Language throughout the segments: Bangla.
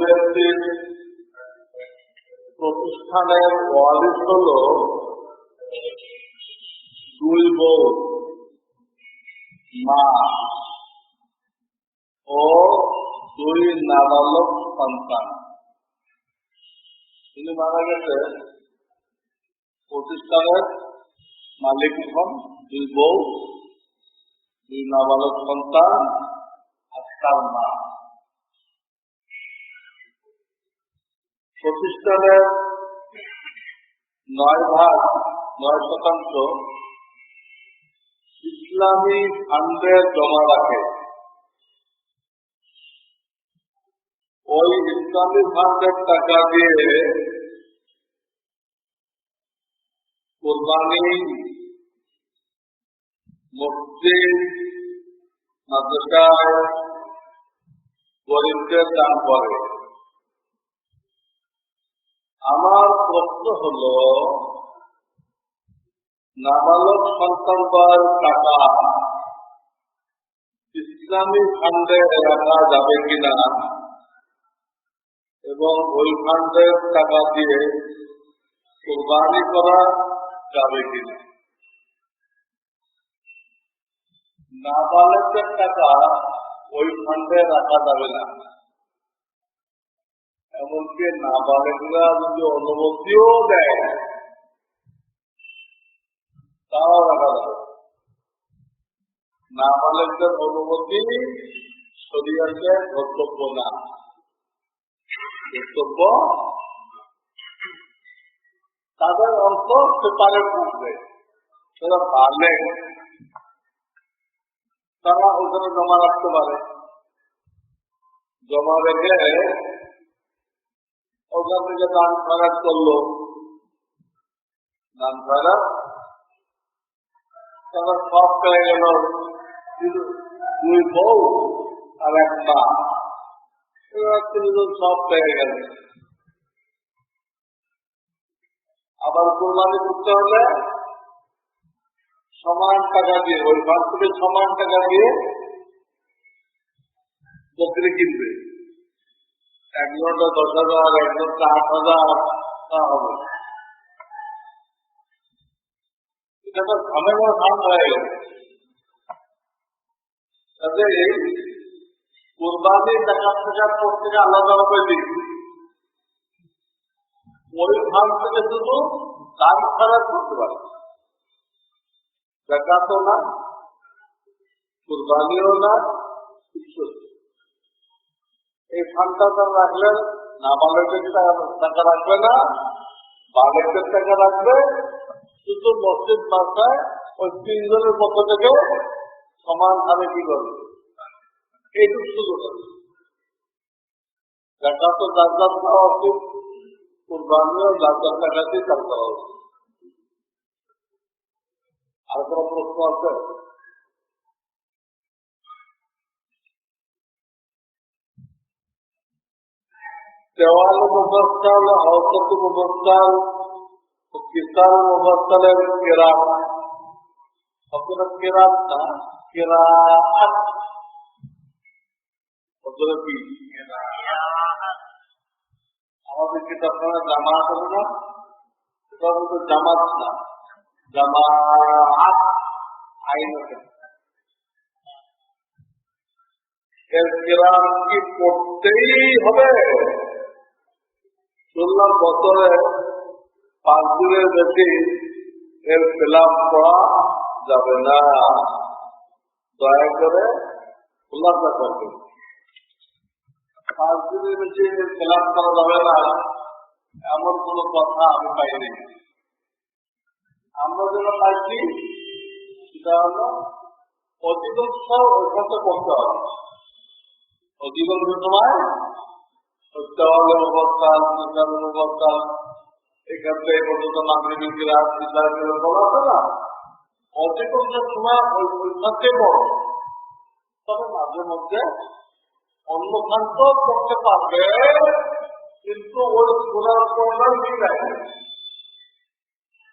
ব্যক্তির প্রতিষ্ঠানের ওয়ারিস হল দুই বউ মা ও দুই নাবালক সন্তান তিনি মারা গেছে প্রতিষ্ঠানের মালিক হন দুই বউ দুই নাবালক সন্তান তার মা। প্রতিষ্ঠানের নয় ভাগ, নয় শতাংশ ইসলামী ফান্ডে জমা রাখে। ওই ইসলামী ফান্ডের টাকা দিয়ে কোরবানি মসজিদ দান করে। আমার প্রশ্ন হল, নাবালক সন্তান পাওয়ার টাকা ইসলামী ফান্ডে রাখা যাবে কিনা এবং ওই ফান্ডের টাকা দিয়ে কোরবানি করা যাবে কিনা? নাবালকের টাকা ওই ফান্ডে রাখা যাবে না। এমনকি নাবালকরা যদি অনুমতিও দেয়, তাও রাখা যাবে। নাবালকদের অনুমতি শরীয়তে কর্তব্য না। কর্তব্য তাদের অর্থ পেপারে পড়বে। তারা পারলে তারা ওখানে জমা রাখতে পারে। জমা রেখে ওখান থেকে দান খারাপ করল। দান খারাপ তারা সব পেয়ে গেল দুই বউ আর এক মা। সব পেয়ে গেল আবার কোরবানি করতে হলে সমান টাকা দিয়ে ওই থেকে সমান টাকা দিয়ে বকরি কিনবে। একজনটা দশ হাজার একজনটা আট হাজার, তা হবে। এটা তো ঝামেলা ধান হয়ে গেল। তাতে কোরবানি টাকা টাকার পর থেকে আলাদা হবে দিক ওই ধান থেকে শুধু দান খারাপ করতে পারে জাকাতও না, কুরবানিও না এই ফান্ডটা তারা রাখলেন টাকা রাখবে না টাকা রাখবে, শুধু মসজিদ মাসায় ওই তিনজনের পক্ষ থেকে সমান ভাবে কি করবে? এইটুকু শুধু জাকাত যার যার কুরবানিও টাকা দিয়ে উচিত। আর কোনো প্রশ্ন আছে। দেওয়াল মুফাসসাল আওসাত মুফাসসালের কিরাত। আপনারা না কি? আমাদের জামাত আছে না? জামাত না। এর কি করতেই হবে। শুনলাম বছরে পাঁচ দিনের বেশি এর ফিলাপ করা যাবে না। দয়া করে খোলাসা করবে পাঁচ দিনের বেশি এর করা যাবে না, এমন কোনো কথা আমি পাইনি। আমরা যেটা পাইছি সেটা হলো অধিকাংশ ওইখানে করতে হবে। অধিকাংশ সময় দেওয়ালের অবস্থান বিজ্ঞানের অবস্থান। এখান থেকে পর্যন্ত নাগরিক রাত বলা আছে না। অধিকাংশ সময় ওই পরীক্ষাতে বড় তবে মাঝে মধ্যে অন্য খান্ত করতে পারবে, কিন্তু ওই ঘোরার পড়ার ঠিক আছে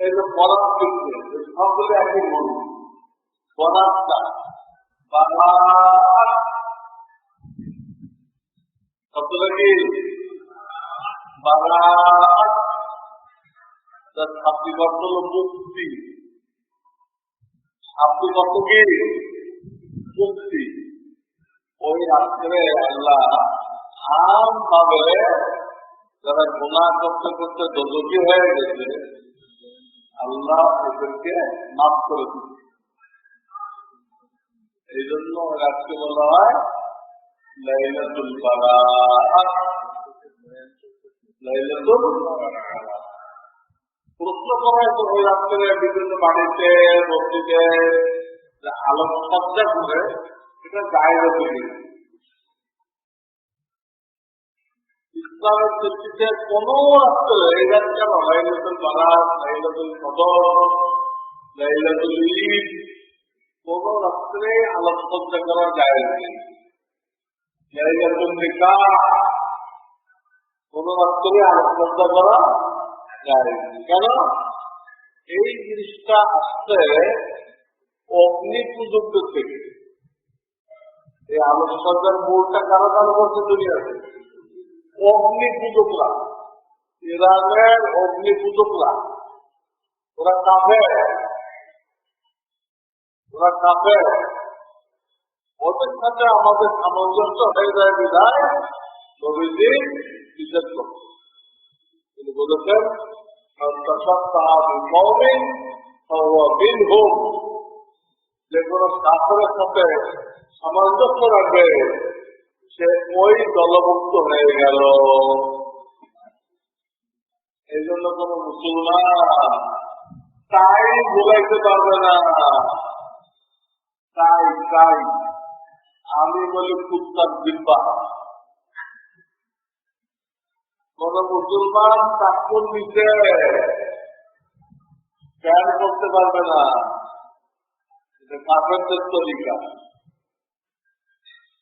যে পড়ার ক্ষেত্রে সবগুলো একই পড়ারটা বাংলা শব্দটা কি? বাংলা তার অর্থ হল মুক্তি। শাব্দিক অর্থ কি? মুক্তি। ওই রাত্রে আল্লাহ আম যারা গুণা করতে করতে দোষী হয়ে গেছে আল্লাহ মাফ করে এই জন্য রাতকে বলা হয়, লাইলাতুল লাইলাতুল প্রশ্ন করা হতো ওই রাত্রে বিভিন্ন বাড়িতে যে আলোক সজ্জা করে এটা গায়ে তৈরি ইসলামের দৃষ্টিতে কোন রাত্রে কেন লাইলাতুল লাইলাতুল কদর, লাইলাতুল ঈদ, কোন রাত্রে সজ্জা করা যায় লাইলাতুল নিকাহ, কোন রাত্রে সজ্জা করা যায় কেন? এই জিনিসটা আসছে অগ্নি পুজোর থেকে এই আলোচনার মূলটা কারও কারও করছে দুনিয়াতে? অগ্নি পূজকরা ইরানের অগ্নি পূজকরা ওরা কাঁপে ওরা কাঁপে ওদের সাথে আমাদের সামঞ্জস্য হয়ে যায় বিধায় নবীজি নিষেধ করছে তিনি বলেছেন যে কোনো কাপড়ের সাথে সামঞ্জস্য রাখবে সে ওই দলভুক্ত হয়ে গেল। এই জন্য কোন মুসলমান। তাই ভুলাইতে পারবে না। তাই তাই। আমি বলি কুত্তার দিব্যা কোন মুসলমান চাকুর নিচে জ্ঞান করতে পারবে না। এটা কাফেরদের তরিকা।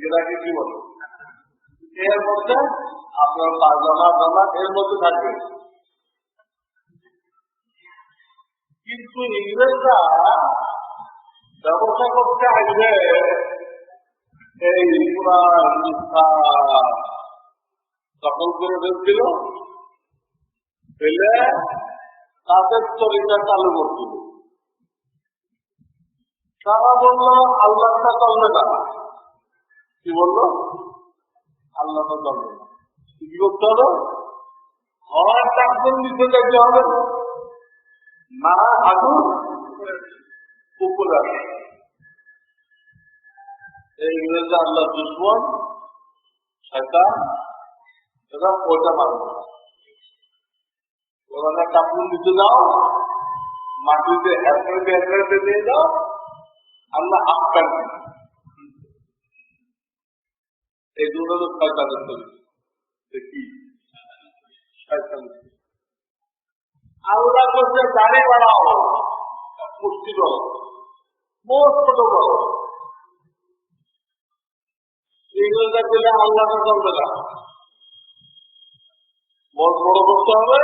জেলাকে কি বলে? এর মধ্যে আপনার পাজামা জামা এর মধ্যে থাকবে। কিন্তু ইংরেজরা ব্যবসা করতে আসবে এই দখল করে ফেলছিল, ফেলে তাদের তরিকা চালু করছিল। তারা বলল আল্লাহটা চলবে না। কি বলল? আল্লাহটা চলবে না কি করতে হবে হয় চারজন নিচে যেতে হবে। না, আগুন উপরে আসবে। এই ইংরেজ আল্লাহ দুশ্মন, শয়তান, এরা ওইটা মানবে ওখানে কাপড় নিতে যাও, মাটিতে হ্যাঁকড়ে হ্যাঁকড়ে দিয়ে দাও আল্লাহ আটকান এই দুটো তো শয়তানের তৈরি দেখি শয়তানের। আল্লাহ করছে দাঁড়িয়ে বাড়াও মুক্তি দাও, মোট ছোট বড় এগুলোটা দিলে আল্লাহটা চলবে না। মন বড় করতে হবে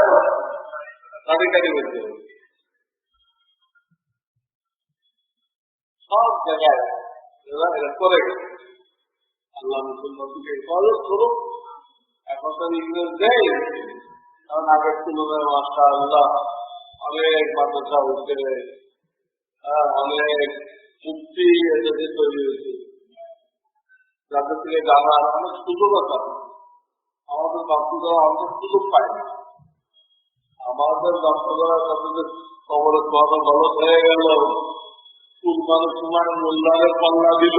দাড়ি কাটি করতে হবে সব জায়গায় এরা এরা করে গেছে। আল্লাহ এখন তো ইংরেজ দেয় কারণ আগের তুলনায় মাস্টার আল্লাহ অনেক মাদ্রাসা হচ্ছে তৈরি হয়েছে। যাদের থেকে জানার অনেক সুযোগ আছে। আমাদের বাচ্চারা অনেক সুযোগ পায়। আমাদের বাচ্চারা তাদের খবরে কথা গলত হয়ে গেল সময় মোল্লারে পাল্লা দিল।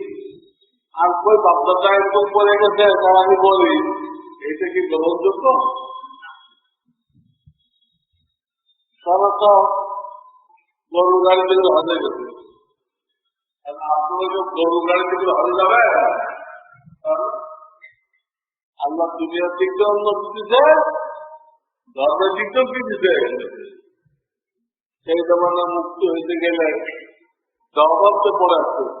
আর কই বাচ্চাটা একদম পড়ে গেছে তার আমি বলি এটা কি গ্রহণযোগ্য? তো গরু গাড়ি থেকে হজে গেছে। আপনারা গরু গাড়ি থেকে হজে যাবে? আল্লাহ দুনিয়ার দিক দিয়ে উন্নতি দিতে ধর্মের দিক দিয়েও কি দিতে সেই জমানা মুক্তি হইতে গেলে জবাবতে পড়ে আছে জবাব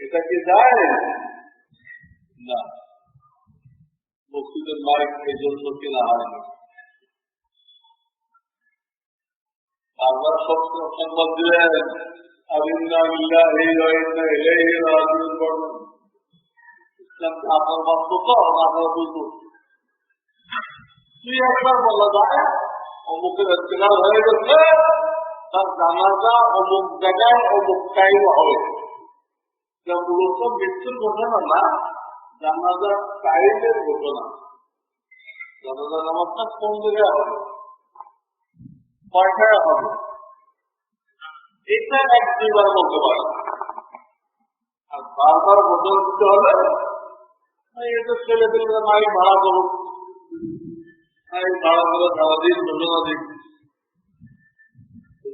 এটা কি যায়? না। মসজিদের মাইক এই জন্য কেনা হয়নি। বারবার শোক সংবাদ দিলেন আপনার মাত্র আপনার বুঝুন তুই একবার বলা যায় হয়ে তার জানাজা অমুক জায়গায়, অমুক টাইম হবে। যা মূলত মৃত্যুর ঘটনা না জানাজার টাইমের ঘটনা। জানাজা নামাজটা কোন জায়গায় হবে? কয়টায় হবে? এটা এক দুইবার বলতে পারে। আর বারবার বদল দিতে হলে এটা ছেলে পেলে মাইক ভাড়া করুক মাইক ভাড়া করে সারাদিন ঘটনা দিক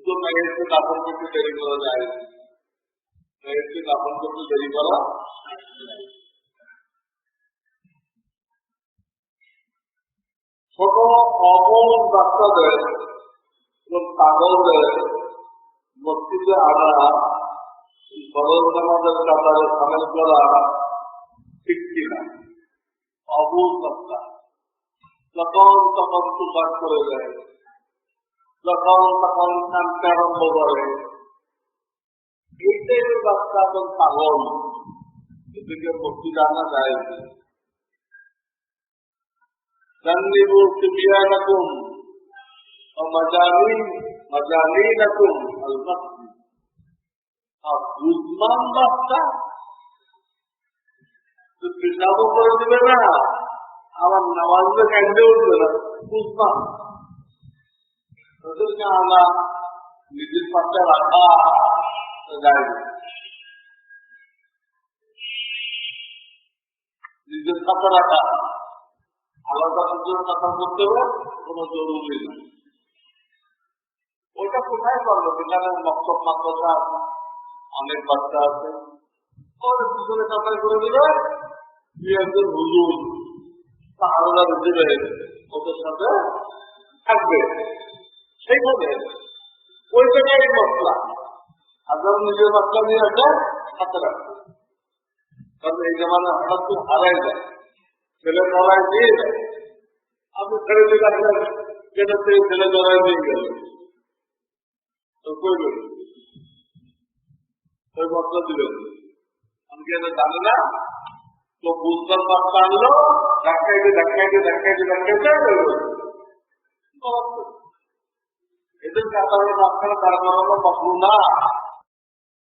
তো মেয়েকে দাপন করতে দেরি করা যায়। মেয়েকে দাপন করতে দেরি করা। ছোট অমল বাচ্চাদের এবং পাগলদের মসজিদে আনা ফরজ নামাজের কাতারে সামিল করা ঠিক কিনা? বাচ্চা। যখন তখন করে দেয়, যখন তখন আরম্ভ করে এইটাই হল বাচ্চা এবং পাগল। এদিকে ভর্তি জানা যায়। জানিবু সিবিয়ানাকুম করে দিবে না। আমার নামাজও কেন্দ্রে উঠবে না। বুঝমান নিজের পাশে রাখা। নিজের রাখা কথা করতে হবে কোনো জরুরি ওইটা কোথায় পারল মাদ্রাসা অনেক বাচ্চা আছে ওর পিছনে করে দিলে দুই একজন হুজুর দিবে ওদের সাথে থাকবে সেইভাবে ওই জায়গায় মশলা হাজার নিজের বাচ্চা নিয়ে একটা হাতে রাখবে কারণ এই জামানে হঠাৎ খুব হারাই যায়। ছেলে লড়াই দিয়ে যায়। আপনি ছেড়ে দিয়ে রাখলেন যেটা থেকে ছেলে লড়াই দিয়ে গেল। তো করবেন ওই বাচ্চা দিলেন আমি কি এটা জানি না? তো বুঝবার বাচ্চা আনলো। ধাক্কাইতে ধাক্কাইতে ধাক্কাইতে ধাক্কাইতে এদের কাতারে মাঝখানে তার পাবো না।